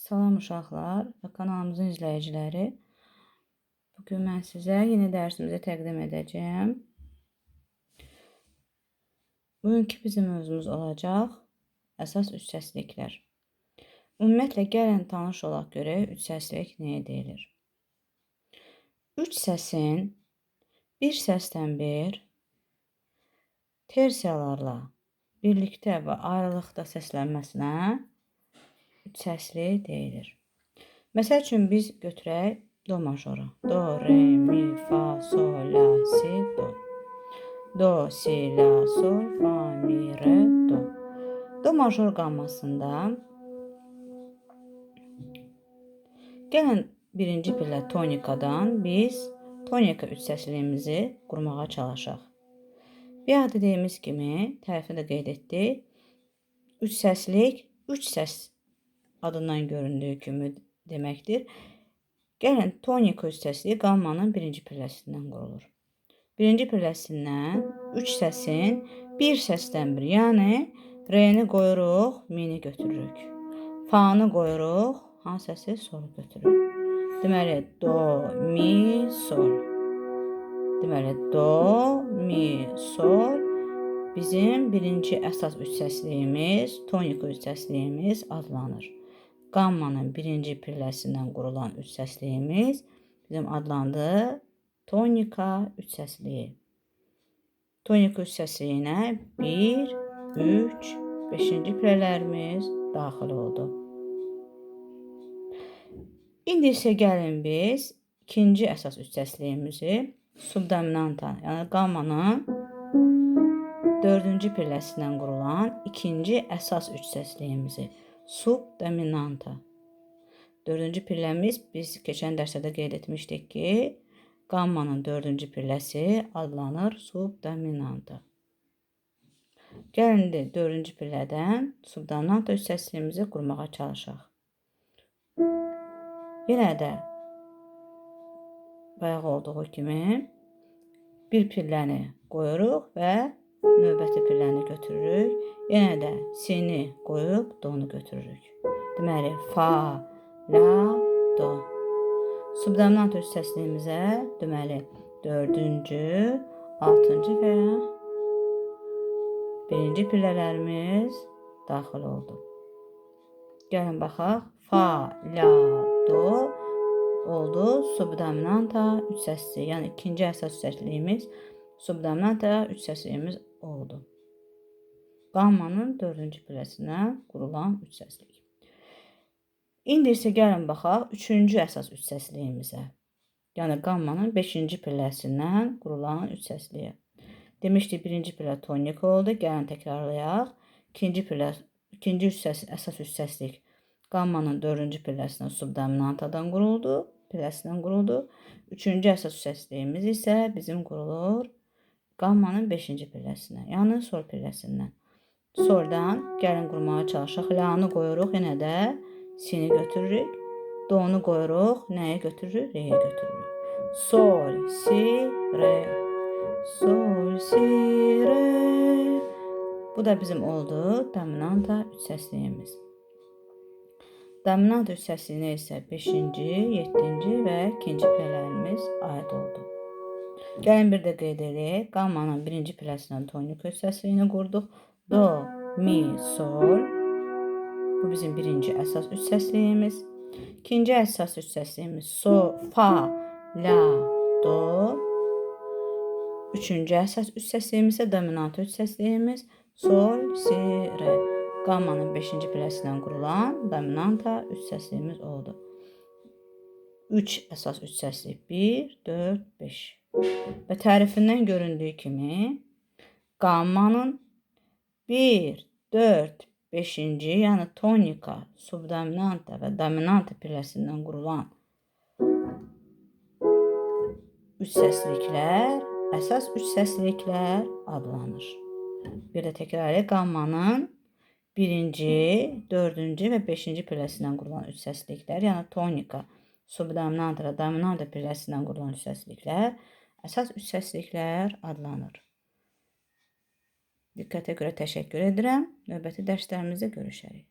Salam uşaqlar və kanalımızın izləyiciləri. Bu gün mən sizə yeni dərsimizi təqdim edəcəyəm. Bugünkü bizim mövzumuz olacaq əsas üç səsliklər. Ümumiyyətlə gəlin tanış olaq görək üç səslik nəyə deyilir. Üç səsin bir səsdən bir tersiyalarla birlikdə və ayrılıqda səslənməsinə səsli deyilir. Məsəl üçün biz götürək do majoru. Do, re, mi, fa, sol, la, si, do. Do, si, la, sol, fa, mi, re, do. Do major qammasında gəlin birinci pillə tonikadan biz tonika üç səsliyimizi qurmağa çalışaq. Bir adı dediyimiz kimi, tərəfdə də qeyd etdik. Üç səslik, üç səs adından göründüyü kimi deməkdir. Gəlin tonika hissəsi qammanın birinci pilləsindən qurulur. Birinci pilləsindən üç səsin bir səsdən bir, yəni re-ni qoyuruq, mi-ni götürürük. Fa-nı qoyuruq, hansı səsi sol götürürük. Deməli do, mi, sol. Deməli do, mi, sol bizim birinci əsas üç səsliyimiz, tonika üç səsliyimiz adlanır qammanın birinci pilləsindən qurulan üç səsliyimiz bizim adlandı tonika üç səsliyi. Tonika üç səsliyinə 1, 3, 5-ci pillələrimiz daxil oldu. İndi isə gəlin biz ikinci əsas üç səsliyimizi subdominanta, yəni qammanın dördüncü pilləsindən qurulan ikinci əsas üç səsliyimizi subdominanta. Dördüncü pilləmiz biz keçən dərsdə qeyd etmişdik ki, qammanın dördüncü pilləsi adlanır subdominanta. Gəlin indi dördüncü pillədən subdominanta hissəsimizi qurmağa çalışaq. Yenə də bayaq olduğu kimi bir pilləni qoyuruq və növbəti pilləni götürürük. Yenə də sini qoyub donu götürürük. Deməli fa, la, do. Subdominant öz səsliyimizə deməli 4-cü, 6-cı və 1-ci pillələrimiz daxil oldu. Gəlin baxaq. Fa, la, do oldu. Subdominanta üç səsli, yəni ikinci əsas səsliyimiz subdominanta üç səsliyimiz oldu. Qammanın dördüncü pilləsinə qurulan üç səslik. İndi isə gəlin baxaq üçüncü əsas üç səsliyimizə. Yəni qammanın 5-ci pilləsindən qurulan üç səsliyə. Demişdik birinci pillə tonik oldu. Gəlin təkrarlayaq. İkinci pillə ikinci üç səs əsas üç səslik qammanın 4-cü pilləsindən subdominantadan quruldu, pilləsindən quruldu. Üçüncü əsas üç səsliyimiz isə bizim qurulur qammanın 5-ci pilləsinə, yəni sol pilləsindən. Soldan gəlin qurmağa çalışaq. La-nı qoyuruq, yenə də si-ni götürürük. Do-nu qoyuruq, nəyə götürürük? Re-yə götürürük. Sol, si, re. Sol, si, re. Bu da bizim oldu dominanta üç səsliyimiz. Dominant üç səsliyinə isə 5-ci, 7-ci və 2-ci pillələrimiz aid oldu. Gəlin bir də qeyd edək. Qammanın birinci piləsindən tonik hissəsini qurduq. Do, mi, sol. Bu bizim birinci əsas üç səsliyimiz. İkinci əsas üç səsliyimiz so, fa, la, do. Üçüncü əsas üç səsliyimiz isə dominant üç səsliyimiz sol, si, re. Qammanın 5-ci piləsindən qurulan dominanta üç səsliyimiz oldu. 3 əsas üç səsli 1, 4, 5. Və tərifindən göründüyü kimi qammanın 1, 4, 5-ci, yəni tonika, subdominanta və dominanta pilləsindən qurulan üç səsliklər əsas üç səsliklər adlanır. Bir də təkrarı qammanın birinci, dördüncü və beşinci pilləsindən qurulan üç səsliklər, yəni tonika, subdominanta və dominanta pilləsindən qurulan üç səsliklər əsas üç səsliklər adlanır. Diqqətə görə təşəkkür edirəm. Növbəti dərslərimizdə görüşərik.